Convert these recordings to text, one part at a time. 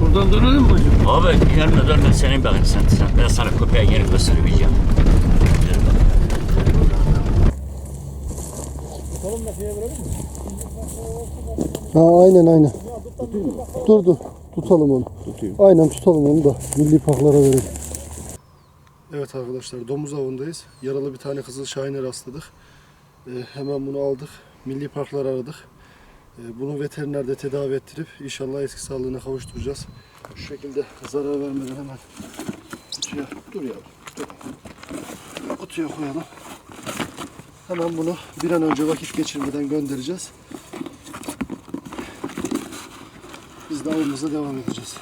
Buradan dönelim mi hocam? Abi yanına dönme senin bakın sen, sen. Ben sana köpeğin yeri göstermeyeceğim. Ha aynen aynen. Dur dur. Tutalım onu. Aynen tutalım onu da milli parklara verelim. Evet arkadaşlar domuz avındayız. Yaralı bir tane kızıl şahine rastladık. Ee, hemen bunu aldık. Milli parklar aradık. Ee, bunu veterinerde tedavi ettirip inşallah eski sağlığına kavuşturacağız. Şu şekilde zarar vermeden hemen kutuya dur ya. Kutuya koyalım. Hemen bunu bir an önce vakit geçirmeden göndereceğiz. Biz de avımıza devam edeceğiz.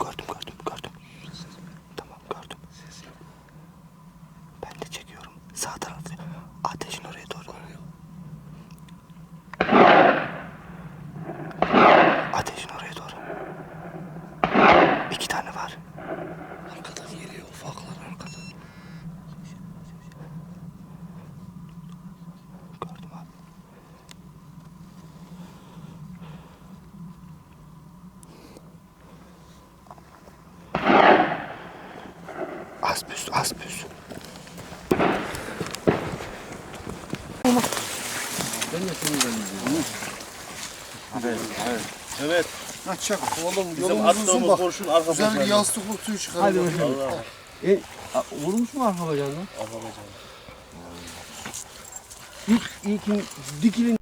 Gördüm gördüm gördüm. Tamam gördüm. Ben de çekiyorum. Sağ tarafta. Ateşin oraya doğru. Ateşin oraya doğru. İki tane var. Arkadan geliyor ufaklar arkadan. Gördüm abi. Az büs, az büs. Evet. Ha çak. Oğlum yolumuz uzun bak. Güzel bir yastıklı suyu çıkaralım. Hadi bakalım. E, a, vurmuş mu arka bacağından? Arka bacağından. İlk, ilkin dikilin.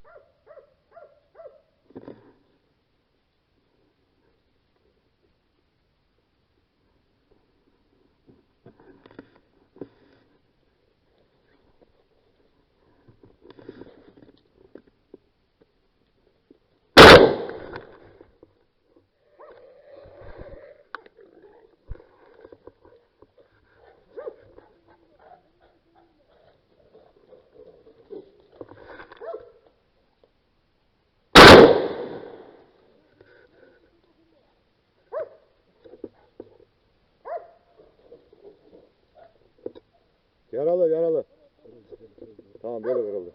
Yaralı yaralı. Tamam böyle kırıldı.